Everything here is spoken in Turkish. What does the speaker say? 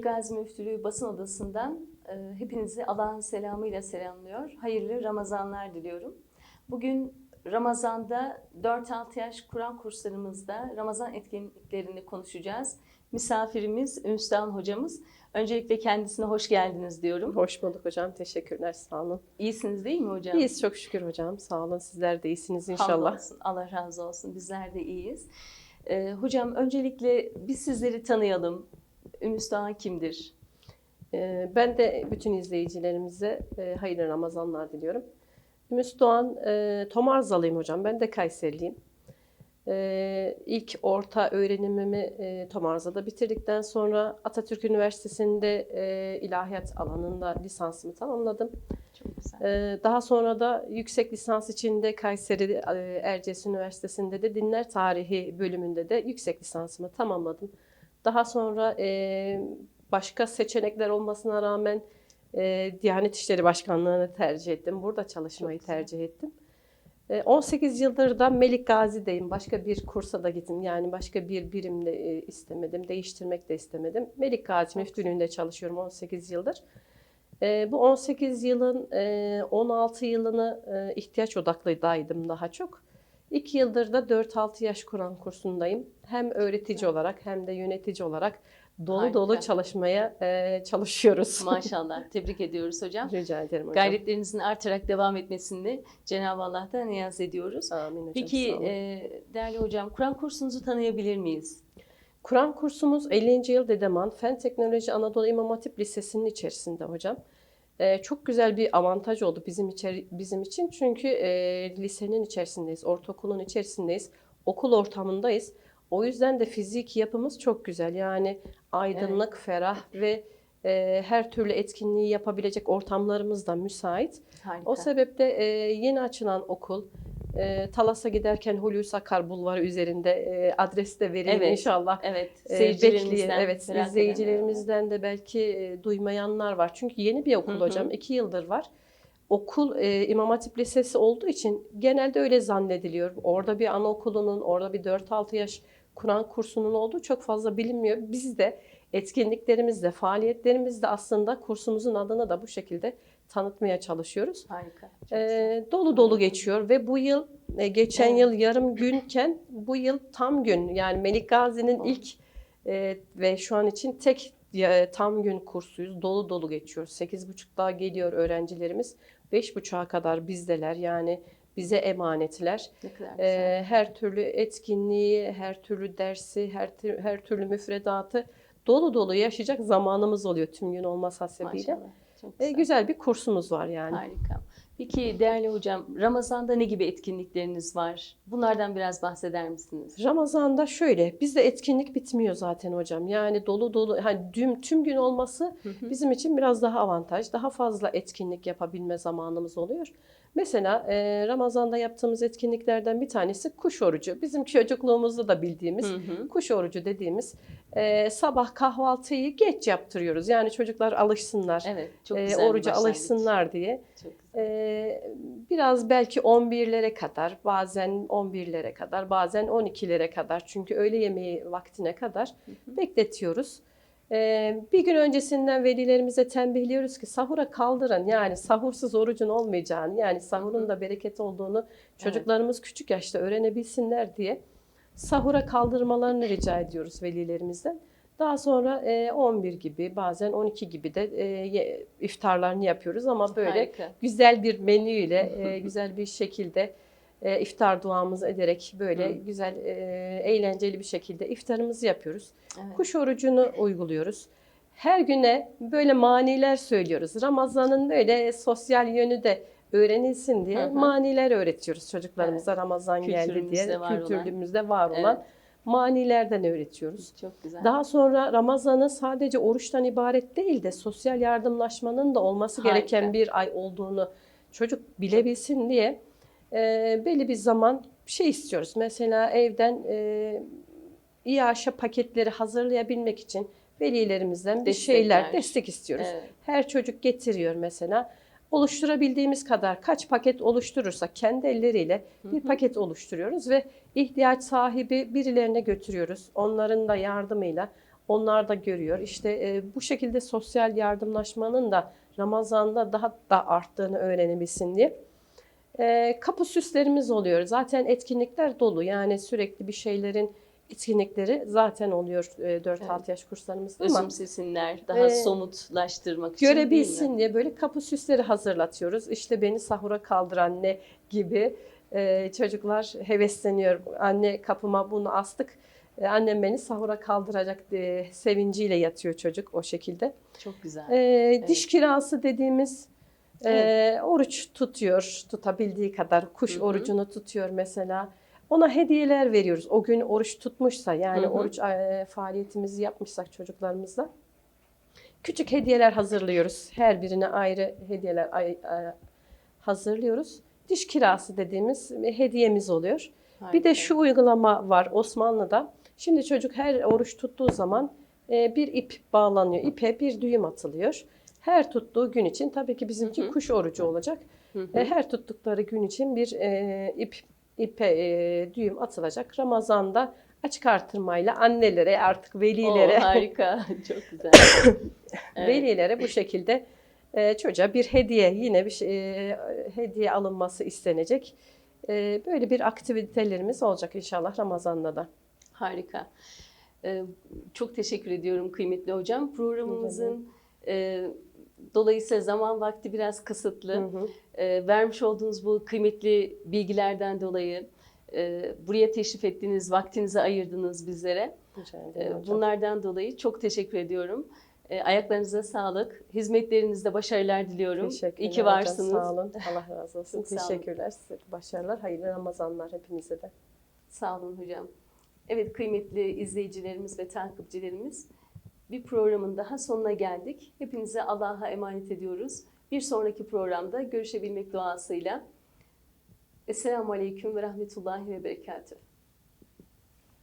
Melik Gazi Müftülüğü basın odasından e, hepinizi Allah'ın selamıyla selamlıyor. Hayırlı Ramazanlar diliyorum. Bugün Ramazan'da 4-6 yaş Kur'an kurslarımızda Ramazan etkinliklerini konuşacağız. Misafirimiz Ünstan hocamız. Öncelikle kendisine hoş geldiniz diyorum. Hoş bulduk hocam. Teşekkürler. Sağ olun. İyisiniz değil mi hocam? İyiyiz çok şükür hocam. Sağ olun. Sizler de iyisiniz inşallah. Hamdolsun. Allah razı olsun. Bizler de iyiyiz. Ee, hocam öncelikle biz sizleri tanıyalım. Ünstan kimdir? Ee, ben de bütün izleyicilerimize e, hayırlı Ramazanlar diliyorum. Ümit Doğan, e, Tomarzalıyım hocam. Ben de Kayseriliyim. E, ilk orta öğrenimimi Tomarza'da bitirdikten sonra Atatürk Üniversitesi'nde ilahiyat alanında lisansımı tamamladım. Çok güzel. Daha sonra da yüksek lisans için de Kayseri Erciyes Üniversitesi'nde de dinler tarihi bölümünde de yüksek lisansımı tamamladım. Daha sonra e, başka seçenekler olmasına rağmen e, Diyanet İşleri Başkanlığı'nı tercih ettim. Burada çalışmayı tercih ettim. E, 18 yıldır da Melik Gazi'deyim. Başka bir kursa da gittim. Yani başka bir birimde e, istemedim. Değiştirmek de istemedim. Melik Gazi Müftülüğü'nde çalışıyorum 18 yıldır. E, bu 18 yılın e, 16 yılını e, ihtiyaç odaklıydım daha çok. 2 yıldır da 4-6 yaş Kur'an kursundayım. Hem öğretici olarak hem de yönetici olarak dolu Harika. dolu çalışmaya e, çalışıyoruz. Maşallah. Tebrik ediyoruz hocam. Rica ederim hocam. Gayretlerinizin artarak devam etmesini Cenab-ı Allah'tan niyaz ediyoruz. Amin hocam. Peki e, değerli hocam Kur'an kursunuzu tanıyabilir miyiz? Kur'an kursumuz 50. yıl Dedeman Fen Teknoloji Anadolu İmam Hatip Lisesi'nin içerisinde hocam. Ee, çok güzel bir avantaj oldu bizim içeri, bizim için çünkü e, lisenin içerisindeyiz, ortaokulun içerisindeyiz, okul ortamındayız. O yüzden de fizik yapımız çok güzel. Yani aydınlık, ferah ve e, her türlü etkinliği yapabilecek ortamlarımız da müsait. Harika. O sebeple e, yeni açılan okul, e, Talas'a giderken Hulusi Akar Bulvarı üzerinde e, adres de vereyim Evet. inşallah. evet. Ee, Seyircilerimizden, bekleyin. Evet, izleyicilerimizden de belki e, duymayanlar var. Çünkü yeni bir okul Hı hı. hocam. iki yıldır var. Okul e, İmam Hatip Lisesi olduğu için genelde öyle zannediliyor. Orada bir anaokulunun, orada bir 4-6 yaş Kur'an kursunun olduğu çok fazla bilinmiyor. Biz de etkinliklerimizde, faaliyetlerimizde aslında kursumuzun adını da bu şekilde tanıtmaya çalışıyoruz. Harika. Ee, dolu dolu geçiyor ve bu yıl e, geçen Evet. yıl yarım günken bu yıl tam gün yani Melik Gazi'nin ilk e, ve şu an için tek e, tam gün kursuyuz. Dolu dolu geçiyor. 8.30'da geliyor öğrencilerimiz. 5.30'a kadar bizdeler yani bize emanetler. Ee, her türlü etkinliği, her türlü dersi, her her türlü müfredatı dolu dolu yaşayacak zamanımız oluyor tüm gün olmaz hasebiyle. Maşallah. Çok E, güzel. güzel bir kursumuz var yani. Harika. Peki değerli hocam Ramazan'da ne gibi etkinlikleriniz var? Bunlardan biraz bahseder misiniz? Ramazan'da şöyle, bizde etkinlik bitmiyor zaten hocam. Yani dolu dolu, hani tüm, tüm gün olması Hı hı. bizim için biraz daha avantaj. Daha fazla etkinlik yapabilme zamanımız oluyor. Mesela e, Ramazan'da yaptığımız etkinliklerden bir tanesi kuş orucu. Bizim çocukluğumuzda da bildiğimiz Hı hı. kuş orucu dediğimiz e, sabah kahvaltıyı geç yaptırıyoruz. Yani çocuklar alışsınlar, Evet, çok e, oruca alışsınlar diye. Çok güzel. Ee, biraz belki 11'lere kadar, bazen 11'lere kadar, bazen 12'lere kadar çünkü öğle yemeği vaktine kadar hı. bekletiyoruz. Ee, bir gün öncesinden velilerimize tembihliyoruz ki sahura kaldırın yani sahursuz orucun olmayacağını yani sahurun da bereket olduğunu çocuklarımız küçük yaşta öğrenebilsinler diye sahura kaldırmalarını rica ediyoruz velilerimizden. Daha sonra e, 11 gibi bazen 12 gibi de e, iftarlarını yapıyoruz ama böyle Harika. güzel bir menüyle, e, güzel bir şekilde e, iftar duamızı ederek böyle Hı. güzel, e, eğlenceli bir şekilde iftarımızı yapıyoruz. Evet. Kuş orucunu uyguluyoruz. Her güne böyle maniler söylüyoruz. Ramazan'ın böyle sosyal yönü de öğrenilsin diye Hı hı. maniler öğretiyoruz çocuklarımıza Ramazan geldi diye. Kültürümüzde var olan. Kültürümüzde var olan Evet. Manilerden öğretiyoruz. Çok güzel. Daha sonra Ramazan'ı sadece oruçtan ibaret değil de sosyal yardımlaşmanın da olması Harika. gereken bir ay olduğunu çocuk bilebilsin diye e, belli bir zaman şey istiyoruz. Mesela evden e, İAŞ'a paketleri hazırlayabilmek için velilerimizden bir Destekler. şeyler, destek istiyoruz. Evet. Her çocuk getiriyor mesela. Oluşturabildiğimiz kadar kaç paket oluşturursa kendi elleriyle bir paket oluşturuyoruz ve ihtiyaç sahibi birilerine götürüyoruz. Onların da yardımıyla Onlar da görüyor. İşte e, bu şekilde sosyal yardımlaşmanın da Ramazan'da daha da arttığını öğrenebilsin diye. E, kapı süslerimiz oluyor. Zaten etkinlikler dolu. Yani sürekli bir şeylerin etkinlikleri zaten oluyor e, 4-6 yaş kurslarımızda ama Özümsesinler, daha Ee, somutlaştırmak için görebilsin diye böyle kapı süsleri hazırlatıyoruz. İşte beni sahura kaldır anne gibi e, çocuklar hevesleniyor. Anne kapıma bunu astık. E, annem beni sahura kaldıracak diye sevinciyle yatıyor çocuk o şekilde. Çok güzel. E, Diş kirası dediğimiz e, oruç tutuyor tutabildiği kadar. Kuş Hı hı. orucunu tutuyor mesela. Ona hediyeler veriyoruz. O gün oruç tutmuşsa yani Hı hı. oruç e, faaliyetimizi yapmışsak çocuklarımızla. Küçük hediyeler hazırlıyoruz. Her birine ayrı hediyeler ay- e, hazırlıyoruz. Diş kirası dediğimiz hediyemiz oluyor. Bir de Harika. şu uygulama var Osmanlı'da. Şimdi çocuk her oruç tuttuğu zaman e, bir ip bağlanıyor. İpe bir düğüm atılıyor. Her tuttuğu gün için tabii ki bizimki Hı hı. kuş orucu olacak. Hı hı. E, her tuttukları gün için bir e, ip ipe e, düğüm atılacak. Ramazan'da açık artırmayla annelere artık velilere Oo, harika. Çok güzel. Evet. velilere bu şekilde e, çocuğa bir hediye yine bir şey, e, hediye alınması istenecek. E, böyle bir aktivitelerimiz olacak inşallah Ramazan'da da. Harika. Ee, çok teşekkür ediyorum kıymetli hocam. Programımızın e, dolayısıyla zaman vakti biraz kısıtlı. Hı hı. Ee, vermiş olduğunuz bu kıymetli bilgilerden dolayı e, buraya teşrif ettiniz, vaktinizi ayırdınız bizlere. Hocam. bunlardan dolayı çok teşekkür ediyorum. Ee, ayaklarınıza sağlık. Hizmetlerinizde başarılar diliyorum. Teşekkürler İyi ki hocam, varsınız. Sağ olun. Allah razı olsun. Teşekkürler. Size de başarılar. Hayırlı Ramazanlar hepinize de. Sağ olun hocam. Evet kıymetli izleyicilerimiz ve takipçilerimiz bir programın daha sonuna geldik. Hepinize Allah'a emanet ediyoruz. Bir sonraki programda görüşebilmek duasıyla. Esselamu Aleyküm ve Rahmetullahi ve Berekatuhu.